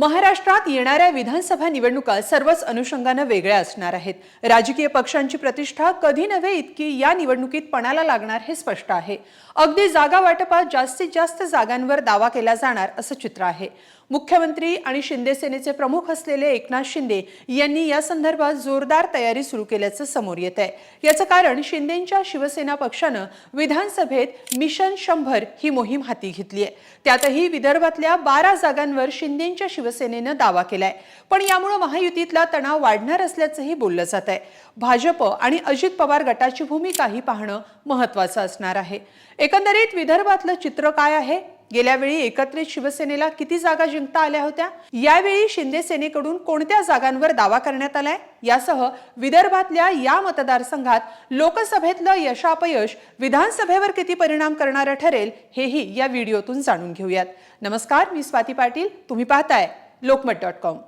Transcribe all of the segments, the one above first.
महाराष्ट्रात येणाऱ्या विधानसभा निवडणुका सर्वच अनुषंगानं वेगळ्या असणार आहेत. राजकीय पक्षांची प्रतिष्ठा कधी नव्हे इतकी या निवडणुकीत पणाला लागणार हे स्पष्ट आहे. अगदी जागा वाटपात जास्तीत जास्त जागांवर दावा केला जाणार असं चित्र आहे. मुख्यमंत्री आणि शिंदे सेनेचे प्रमुख असलेले एकनाथ शिंदे यांनी या संदर्भात जोरदार तयारी सुरू केल्याचं समोर येत आहे. याचं कारण शिंदेच्या शिवसेना पक्षानं विधानसभेत मिशन शंभर ही मोहीम हाती घेतली आहे. त्यातही विदर्भातल्या बारा जागांवर शिंदेच्या शिवसेनेनं दावा केलाय. पण यामुळे महायुतीतला तणाव वाढणार असल्याचंही बोललं जात आहे. भाजप आणि अजित पवार गटाची भूमिकाही पाहणं महत्वाचं असणार आहे. एकंदरीत विदर्भातलं चित्र काय आहे? गेल्यावेळी एकत्रित शिवसेनेला किती जागा जिंकता आल्या होत्या? यावेळी शिंदे सेनेकडून कोणत्या जागांवर दावा करण्यात आलाय? यासह विदर्भातल्या या मतदारसंघात लोकसभेतलं यशापयश विधानसभेवर किती परिणाम करणारं ठरेल हेही या व्हिडिओतून जाणून घेऊयात. नमस्कार मी स्वाती पाटील. तुम्ही पाहताय लोकमत डॉट कॉम.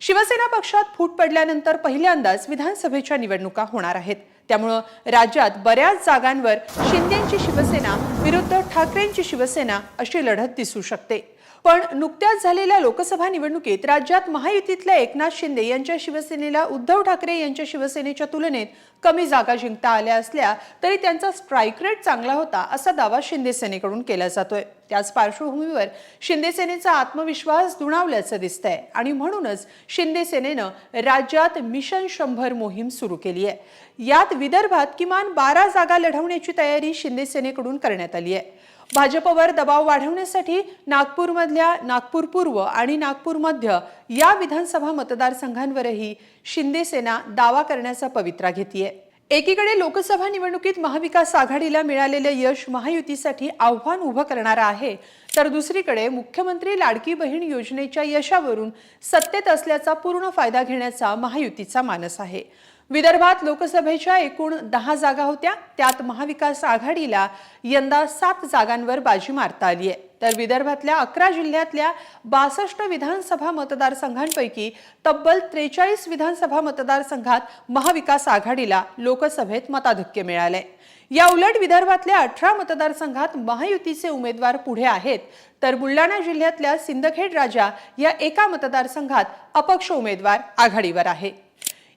शिवसेना पक्षात फूट पडल्यानंतर पहिल्यांदाच विधानसभेच्या निवडणुका होणार आहेत. त्यामुळं राज्यात बऱ्याच जागांवर शिंदेची शिवसेना विरुद्ध ठाकरेंची शिवसेना अशी लढत दिसू शकते. पण नुकत्याच झालेल्या लोकसभा निवडणुकीत राज्यात महायुतीतल्या एकनाथ शिंदे यांच्या शिवसेनेला उद्धव ठाकरे यांच्या शिवसेनेच्या तुलनेत कमी जागा जिंकता आल्या असल्या तरी त्यांचा स्ट्राईक रेट चांगला होता असा दावा शिंदे सेनेकडून केला जातोय. त्याच पार्श्वभूमीवर शिंदे सेनेचा आत्मविश्वास दुणावल्याचं दिसतंय आणि म्हणूनच शिंदे सेनेनं राज्यात मिशन शंभर मोहीम सुरू केली आहे. यात विदर्भात किमान बारा जागा लढवण्याची तयारी शिंदे सेनेकडून करण्यात आली आहे. भाजपवर दबाव वाढवण्यासाठी नागपूरमधल्या नागपूर पूर्व आणि नागपूर मध्य या विधानसभा मतदारसंघांवरही शिंदे सेना दावा करण्याचा पवित्रा घेतीये. एकीकडे लोकसभा निवडणुकीत महाविकास आघाडीला मिळालेलं यश महायुतीसाठी आव्हान उभं करणारं आहे तर दुसरीकडे मुख्यमंत्री लाडकी बहीण योजनेच्या यशावरून सत्तेत असल्याचा पूर्ण फायदा घेण्याचा महायुतीचा मानस आहे. विदर्भात लोकसभेच्या एकूण दहा जागा होत्या. त्यात महाविकास आघाडीला यंदा सात जागांवर बाजी मारता आली आहे. तर विदर्भातल्या अकरा जिल्ह्यातल्या बासष्ट विधानसभा मतदारसंघांपैकी तब्बल त्रेचाळीस विधानसभा मतदारसंघात महाविकास आघाडीला लोकसभेत मताधिक्य मिळाले या उलट विदर्भातल्या अठरा मतदारसंघात महायुतीचे उमेदवार पुढे आहेत. तर बुलढाणा जिल्ह्यातल्या सिंदखेड राजा या एका मतदारसंघात अपक्ष उमेदवार आघाडीवर आहे.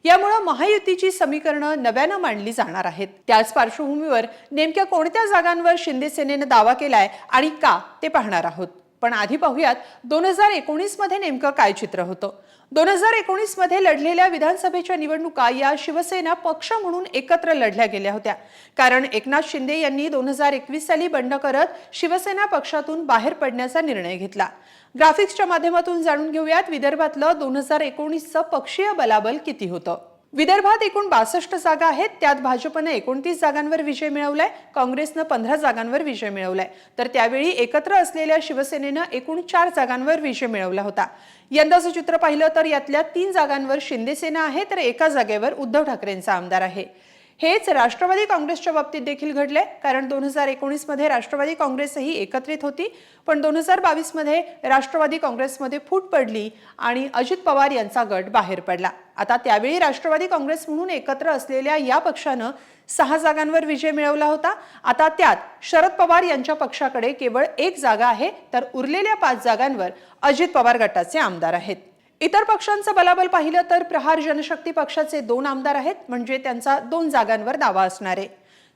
यामुळं महायुतीची समीकरणं नव्यानं मांडली जाणार आहेत. त्याच पार्श्वभूमीवर नेमक्या कोणत्या जागांवर शिंदे सेनेनं दावा केलाय आणि का ते पाहणार आहोत. पण आधी पाहूयात दोन हजार एकोणीसमध्ये नेमकं काय चित्र होतं? दोन हजार एकोणीसमध्ये लढलेल्या विधानसभेच्या निवडणुका या शिवसेना पक्ष म्हणून एकत्र लढल्या गेल्या होत्या. कारण एकनाथ शिंदे यांनी दोन हजार एकवीस साली बंड करत शिवसेना पक्षातून बाहेर पडण्याचा निर्णय घेतला. ग्राफिक्सच्या माध्यमातून जाणून घेऊयात विदर्भातलं दोन हजार एकोणीसचं पक्षीय बलाबल किती होतं? विदर्भात एकूण बासष्ट जागा आहेत. त्यात भाजपनं एकोणतीस जागांवर विजय मिळवलाय. काँग्रेसनं पंधरा जागांवर विजय मिळवलाय. तर त्यावेळी एकत्र असलेल्या शिवसेनेनं एकूण चार जागांवर विजय मिळवला होता. यंदाचं चित्र पाहिलं तर यातल्या तीन जागांवर शिंदेसेना आहे तर एका जागेवर उद्धव ठाकरेंचा आमदार आहे. हेच राष्ट्रवादी काँग्रेसच्या बाबतीत देखील घडले. कारण दोन हजार एकोणीसमध्ये राष्ट्रवादी काँग्रेसही एकत्रित होती. पण दोन हजार बावीसमध्ये राष्ट्रवादी काँग्रेसमध्ये फूट पडली आणि अजित पवार यांचा गट बाहेर पडला. आता त्यावेळी राष्ट्रवादी काँग्रेस म्हणून एकत्र असलेल्या या पक्षानं सहा जागांवर विजय मिळवला होता. आता त्यात शरद पवार यांच्या पक्षाकडे केवळ एक जागा आहे. तर उरलेल्या पाच जागांवर अजित पवार गटाचे आमदार आहेत. इतर पक्षांचं बलाबल पाहिलं तर प्रहार जनशक्ती पक्षाचे दोन आमदार आहेत म्हणजे त्यांचा दोन जागांवर दावा असणार आहे.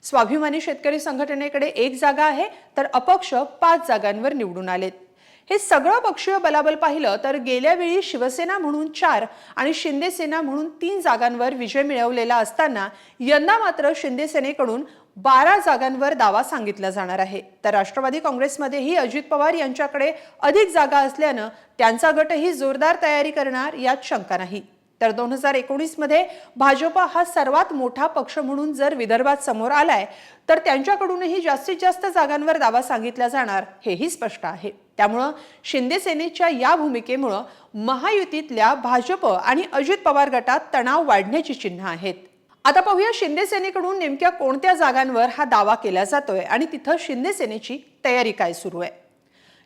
स्वाभिमानी शेतकरी संघटनेकडे एक जागा आहे तर अपक्ष पाच जागांवर निवडून आलेत. हे सगळं पक्षीय बलाबल पाहिलं तर गेल्या वेळी शिवसेना म्हणून चार आणि शिंदे सेना म्हणून तीन जागांवर विजय मिळवलेला असताना यंदा मात्र शिंदे सेनेकडून बारा जागांवर दावा सांगितला जाणार आहे. तर राष्ट्रवादी काँग्रेसमध्येही अजित पवार यांच्याकडे अधिक जागा असल्यानं त्यांचा गटही जोरदार तयारी करणार यात शंका नाही. तर दोन हजार एकोणीसमध्ये भाजपा भाजप हा सर्वात मोठा पक्ष म्हणून जर विदर्भात समोर आलाय तर त्यांच्याकडूनही जास्तीत जास्त जागांवर दावा सांगितला जाणार हेही स्पष्ट आहे. त्यामुळं शिंदे सेनेच्या या भूमिकेमुळं महायुतीतल्या भाजप आणि अजित पवार गटात तणाव वाढण्याची चिन्ह आहेत. आता पाहूया शिंदे सेनेकडून नेमक्या कोणत्या जागांवर हा दावा केला जातोय आणि तिथं शिंदे सेनेची तयारी काय सुरू आहे?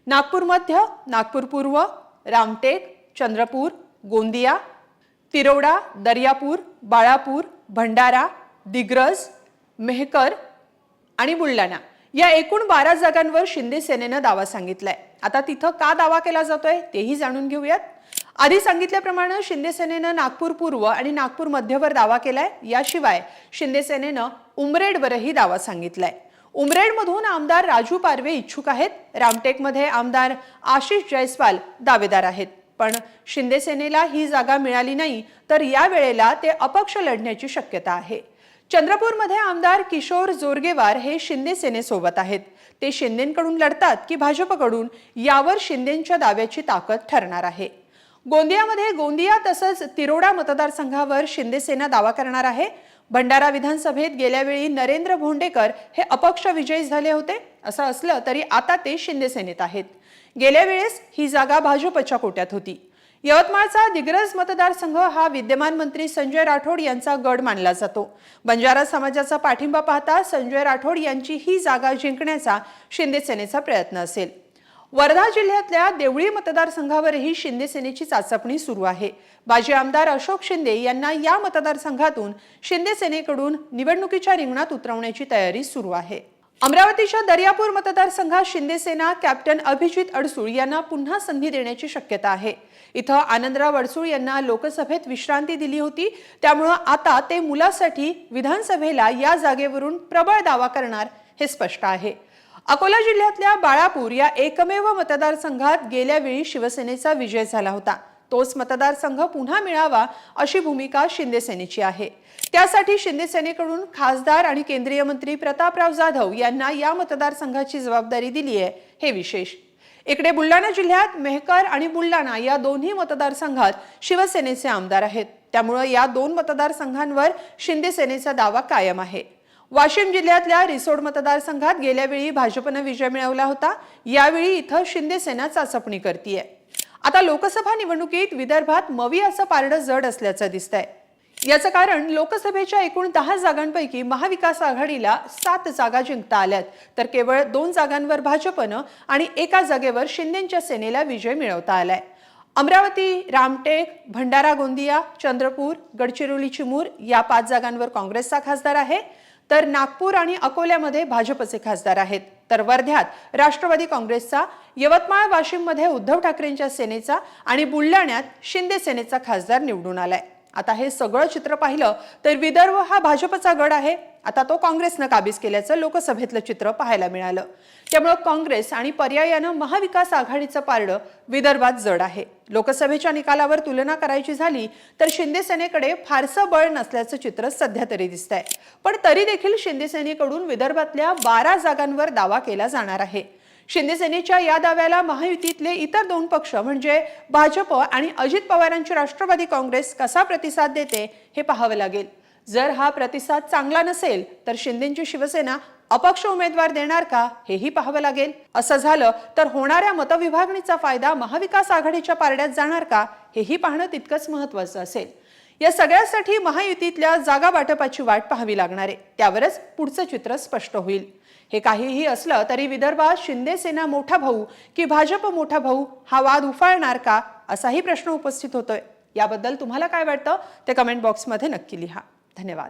नागपूर मध्य नागपूर पूर्व रामटेक चंद्रपूर गोंदिया तिरोडा दर्यापूर बाळापूर भंडारा दिग्रज मेहकर आणि बुलढाणा. या एकूण बारा जागांवर शिंदे सेनेनं दावा सांगितलाय. आता तिथं का दावा केला जातोय तेही जाणून घेऊयात. आधी सांगितल्याप्रमाणे शिंदे सेनेनं नागपूर पूर्व आणि नागपूर मध्यवर दावा केलाय. याशिवाय शिंदे सेनेनं उमरेडवरही दावा सांगितलाय. उमरेडमधून आमदार राजू पारवे इच्छुक आहेत. रामटेकमध्ये आमदार आशिष जयस्वाल दावेदार आहेत. पण शिंदे सेनेला ही जागा मिळाली नाही तर या वेळेला ते अपक्ष लढण्याची शक्यता आहे. चंद्रपूरमध्ये आमदार किशोर जोरगेवार हे शिंदे सेनेसोबत आहेत. ते शिंदेकडून लढतात की भाजपकडून यावर शिंदेच्या दाव्याची ताकद ठरणार आहे. गोंदियामध्ये गोंदिया तसंच तिरोडा मतदारसंघावर शिंदेसेना दावा करणार आहे. भंडारा विधानसभेत गेल्यावेळी नरेंद्र भोंडेकर हे अपक्ष विजयी झाले होते. असं असलं तरी आता ते शिंदेसेनेत आहेत. गेल्या वेळेस ही जागा भाजपच्या कोट्यात होती. यवतमाळचा दिग्रज मतदारसंघ हा विद्यमान मंत्री संजय राठोड यांचा गड मानला जातो. बंजारा समाजाचा पाठिंबा पाहता संजय राठोड यांची ही जागा जिंकण्याचा शिंदेसेनेचा प्रयत्न असेल. वर्धा जिल्ह्यातल्या देवळी मतदारसंघावरही शिंदे सेनेची चाचपणी सुरू आहे. माजी आमदार अशोक शिंदे यांना या मतदारसंघातून शिंदे सेनेकडून निवडणुकीच्या रिंगणात उतरवण्याची तयारी सुरू आहे. अमरावतीच्या दर्यापूर मतदारसंघात शिंदे सेना कॅप्टन अभिजित अडसूळ यांना पुन्हा संधी देण्याची शक्यता आहे. इथं आनंदराव अडसूळ यांना लोकसभेत विश्रांती दिली होती. त्यामुळं आता ते मुलासाठी विधानसभेला या जागेवरून प्रबळ दावा करणार हे स्पष्ट आहे. अकोला जिल्ह्यातल्या बाळापूर या एकमेव मतदारसंघात गेल्या वेळी शिवसेनेचा विजय झाला होता. तोच मतदारसंघ पुन्हा मिळावा अशी भूमिका शिंदे सेनेची आहे. त्यासाठी शिंदे सेनेकडून खासदार आणि केंद्रीय मंत्री प्रतापराव जाधव यांना या मतदारसंघाची जबाबदारी दिली आहे. हे विशेष. इकडे बुलढाणा जिल्ह्यात मेहकर आणि बुलढाणा या दोन्ही मतदारसंघात शिवसेनेचे आमदार आहेत. त्यामुळं या दोन मतदारसंघांवर शिंदे सेनेचा दावा कायम आहे. वाशिम जिल्ह्यातल्या रिसोड मतदारसंघात गेल्या वेळी भाजपनं विजय मिळवला होता. यावेळी इथं शिंदे सेना चाचपणी करतीये. आता लोकसभा निवडणुकीत विदर्भात मवी असं पारडं जड असल्याचं दिसतंय. याचं कारण लोकसभेच्या एकूण दहा जागांपैकी महाविकास आघाडीला सात जागा जिंकता आल्यात. तर केवळ दोन जागांवर भाजपनं आणि एका जागेवर शिंदेच्या सेनेला विजय मिळवता आलाय. अमरावती रामटेक भंडारा गोंदिया चंद्रपूर गडचिरोली चिमूर या पाच जागांवर काँग्रेसचा खासदार आहे. तर नागपूर आणि अकोल्यामध्ये भाजपचे खासदार आहेत. तर वर्ध्यात राष्ट्रवादी काँग्रेसचा यवतमाळ वाशिममध्ये उद्धव ठाकरेंच्या सेनेचा आणि बुलढाण्यात शिंदे सेनेचा खासदार निवडून आलाय. आता हे सगळं चित्र पाहिलं तर विदर्भ हा भाजपचा गड आहे. आता तो काँग्रेसनं काबीज केल्याचं लोकसभेतलं चित्र पाहायला मिळालं. त्यामुळं काँग्रेस आणि पर्यायानं महाविकास आघाडीचं पारडं विदर्भात जड आहे. लोकसभेच्या निकालावर तुलना करायची झाली तर शिंदे सेनेकडे फारसं बळ नसल्याचं चित्र सध्या तरी दिसत आहे पण तरी देखील शिंदे सेनेकडून विदर्भातल्या बारा जागांवर दावा केला जाणार आहे. शिंदे सेनेच्या या दाव्याला महायुतीतले इतर दोन पक्ष म्हणजे भाजप आणि अजित पवारांची राष्ट्रवादी काँग्रेस कसा प्रतिसाद देते हे पाहावं लागेल. जर हा प्रतिसाद चांगला नसेल तर शिंदेची शिवसेना अपक्ष उमेदवार देणार का हेही पाहावं लागेल. असं झालं तर होणाऱ्या मतविभागणीचा फायदा महाविकास आघाडीच्या पारड्यात जाणार का हेही पाहणं तितकंच महत्वाचं असेल. या सगळ्यासाठी महायुतीतल्या जागा वाटपाची वाट पाहावी लागणार आहे. त्यावरच पुढचं चित्र स्पष्ट होईल. हे काहीही असलं तरी विदर्भात शिंदे सेना मोठा भाऊ की भाजप मोठा भाऊ हा वाद उफाळणार का असाही प्रश्न उपस्थित होतोय. याबद्दल तुम्हाला काय वाटतं ते कमेंट बॉक्समध्ये नक्की लिहा. धन्यवाद.